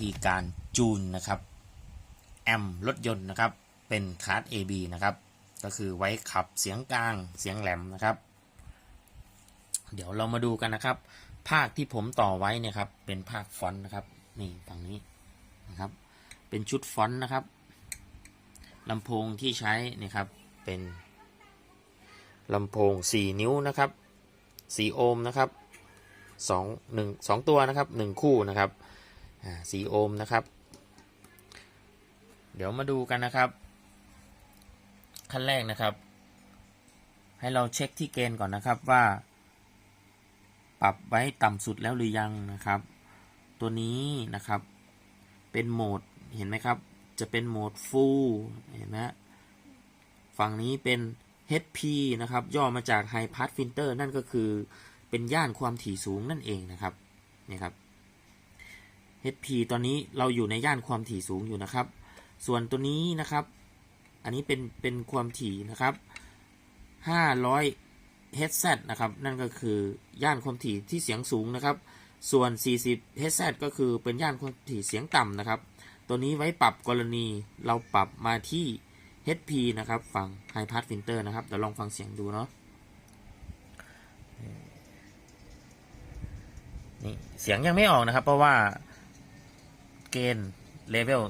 ธีการจูนนะครับแอมรถยนต์นะครับเป็นคาร์ด AB นะครับก็คือไว้ขับเสียงกลางเสียงแหลมนะครับ เดี๋ยวเรามาดูกันนะครับ ภาคที่ผมต่อไว้เนี่ยครับเป็นภาคฟอนต์นะครับนี่ฝั่งนี้นะครับ เป็นชุดฟอนต์นะครับลำโพงที่ใช้นี่ครับเป็นลำโพง 4 นิ้วนะครับ 4 โอห์มนะครับ2 1 2ตัวนะครับ 1 คู่นะครับ อ่า4โอห์มนะครับ เดี๋ยวมาดูกันนะครับ ขั้นแรกนะครับ ให้เราเช็คที่เกณฑ์ก่อนนะครับว่า ปรับไว้ต่ำสุดแล้วหรือยังนะครับ ตัวนี้นะครับ เป็นโหมดเห็นไหมครับ จะเป็นโหมด full เห็นไหมฝั่งนี้เป็น HP นะครับ ย่อมาจาก High Pass Filter นั่นก็คือเป็นย่านความถี่สูงนั่นเองนะครับนี่ครับ HP ตอนนี้เราอยู่ในย่านความถี่สูงอยู่นะครับ ส่วนตัวนี้นะครับ อันนี้เป็นเป็นความถี่นะครับ500 Hz นะครับ นั่นก็คือย่านความถี่ที่เสียงสูงนะครับ ส่วน 40 Hz ก็คือเป็นย่านความถี่เสียงต่ำนะครับ ตัวนี้ไว้ปรับกรณีเราปรับมาที่ HP นะครับ ฝั่ง High Pass Filter นะครับ เดี๋ยวลองฟังเสียงดูเนาะนี่เสียงยังไม่ออกนะครับ เพราะว่า เกณฑ์เลเวล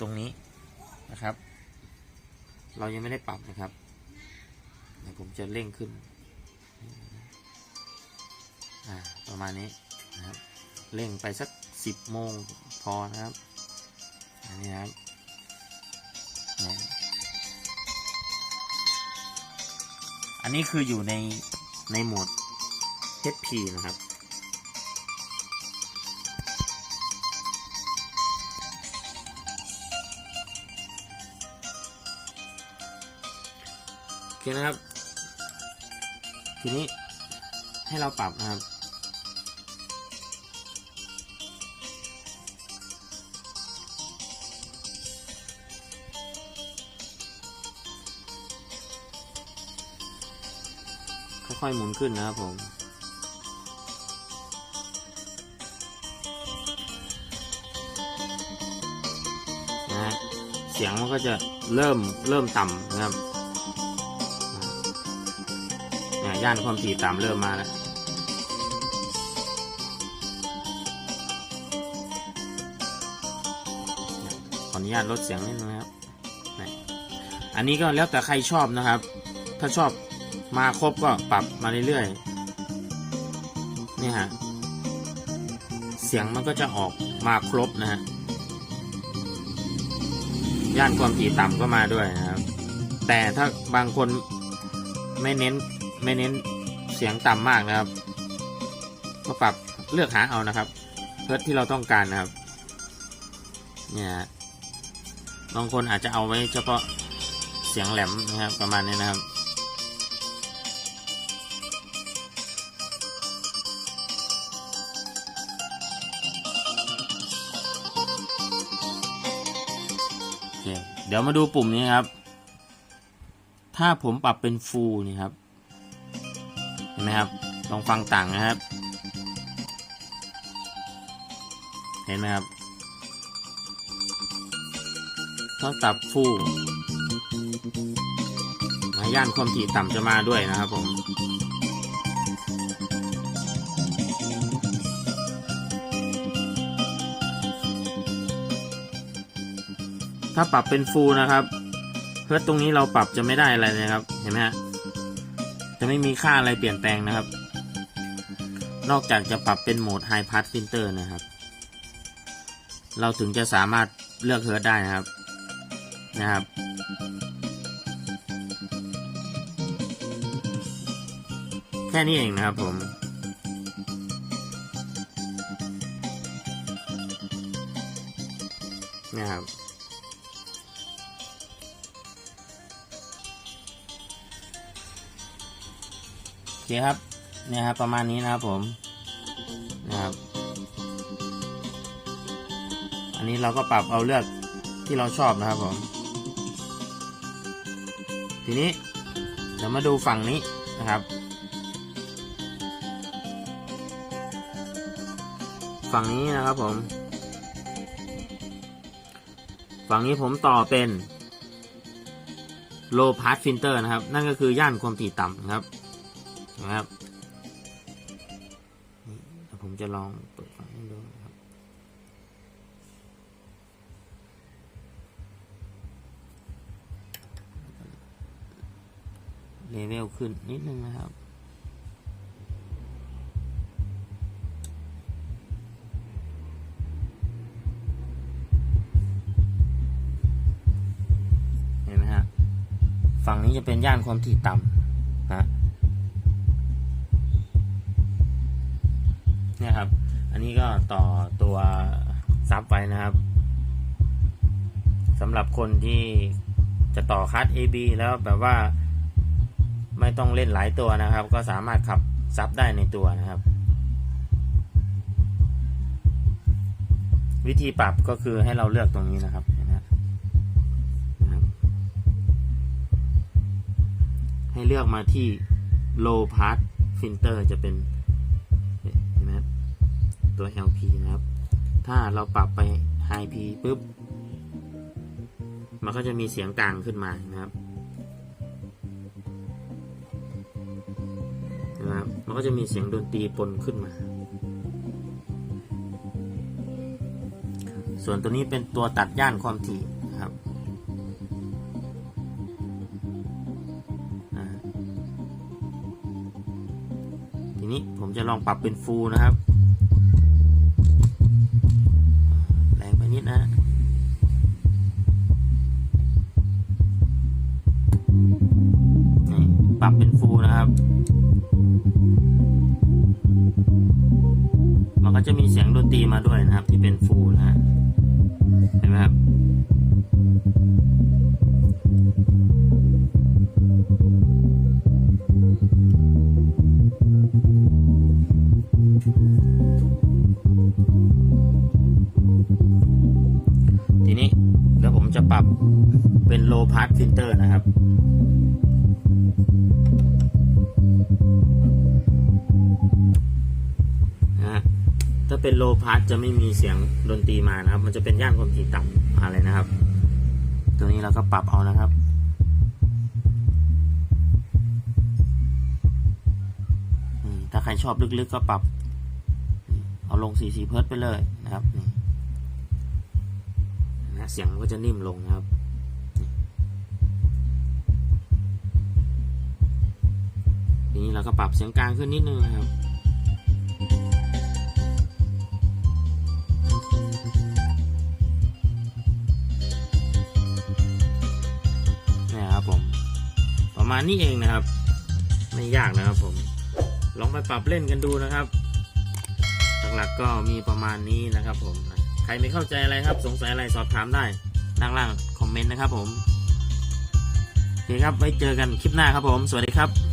ตรงนี้นะครับ เรายังไม่ได้ปรับนะครับเดี๋ยวผมจะเร่งขึ้น ประมาณนี้นะครับ เร่งไปสักสิบโมงพอนะครับอันนี้นะครับอันนี้คืออยู่ในในโหมด HP นะครับ เคนะครับ ทีนี้ให้เราปรับนะครับ ค่อยๆหมุนขึ้นนะครับผมนะฮะเสียงมันก็จะเริ่มเริ่มต่ำนะครับ ย่านความถี่ต่ำเริ่มมาแล้วขออนุญาตลดเสียงนิดนึงครับ อันนี้ก็แล้วแต่ใครชอบนะครับ ถ้าชอบมาครบก็ปรับมาเรื่อยๆ นี่ฮะ เสียงมันก็จะออกมาครบนะฮะ ย่านความถี่ต่ำก็มาด้วยนะครับ แต่ถ้าบางคนไม่เน้น ไม่เน้นเสียงต่ำมากนะครับ ก็ปรับเลือกหาเอานะครับเพื่อที่เราต้องการนะครับ เนี่ยบางคนอาจจะเอาไว้เฉพาะเสียงแหลมนะครับ ประมาณนี้นะครับ เดี๋ยวมาดูปุ่มนี้ครับ ถ้าผมปรับเป็นฟูลนี่ครับ ไหมครับ ลองฟังต่างนะครับ เห็นไหมครับถ้าปรับฟูลนะย่านความถี่ต่ำจะมาด้วยนะครับผมถ้าปรับเป็นฟูนะครับเพื่อตรงนี้เราปรับจะไม่ได้อะไรเลยครับ เห็นไหมฮะ จะไม่มีค่าอะไรเปลี่ยนแปลงนะครับ นอกจากจะปรับเป็นโหมด High Pass Filter นะครับ เราถึงจะสามารถเลือกเฮิร์ตได้นะครับนะครับ แค่นี้เองนะครับผมนะครับ เคครับเนี่ยครับประมาณนี้นะครับผมนะครับอันนี้เราก็ปรับเอาเลือกที่เราชอบนะครับผม ทีนี้เดี๋ยวมาดูฝั่งนี้นะครับ ฝั่งนี้นะครับผม ฝั่งนี้ผมต่อเป็น low pass filter นะครับ นั่นก็คือย่านความถี่ต่ำครับ นะครับผมจะลองเปิดฟังให้ดูนะครับเลเวลขึ้นนิดนึงนะครับ เห็นไหมฮะ ฝั่งนี้จะเป็นย่านความถี่ต่ำฮะ นี้ก็ต่อตัวซับไว้นะครับสำหรับคนที่จะต่อคัส AB แล้วแบบว่าไม่ต้องเล่นหลายตัวนะครับ ก็สามารถขับซับได้ในตัวนะครับ วิธีปรับก็คือให้เราเลือกตรงนี้นะครับนะนะครับให้เลือกมาที่ low pass filter จะเป็น ตัว LP นะครับ ถ้าเราปรับไป high P ปุ๊บ มันก็จะมีเสียงกลางขึ้นมานะครับนะครับ มันก็จะมีเสียงดนตรีปนขึ้นมา ส่วนตัวนี้เป็นตัวตัดย่านความถี่นะครับทีนี้ผมจะลองปรับเป็นฟูลนะครับ นะนี่ปรับเป็นฟูนะครับ มันก็จะมีเสียงดนตรีมาด้วยนะครับ ที่เป็นฟูนะฮะเห็นไหมครับ จะปรับเป็น low pass filter นะครับนะถ้าเป็น low pass จะไม่มีเสียงดนตรีมานะครับ มันจะเป็นย่านความถี่ต่ำมาเลยนะครับ ตัวนี้เราก็ปรับเอานะครับถ้าใครชอบลึกๆก็ปรับ เอาลง44เพิร์ตไปเลยนะครับนี่ นะเสียงก็จะนิ่มลงนะครับทีนี้เราก็ปรับเสียงกลางขึ้นนิดนึงนะครับนี่ครับผม ประมาณนี้เองนะครับ ไม่ยากนะครับผม ลองไปปรับเล่นกันดูนะครับ หลักๆก็มีประมาณนี้นะครับผมใค รไม่เข้าใจอะไรครับ สงสัยอะไรสอบถามได้ด้านล่างคอมเมนต์นะครับผมโอเคครับไว้เจอกันคลิปหน้าครับผม สวัสดีครับ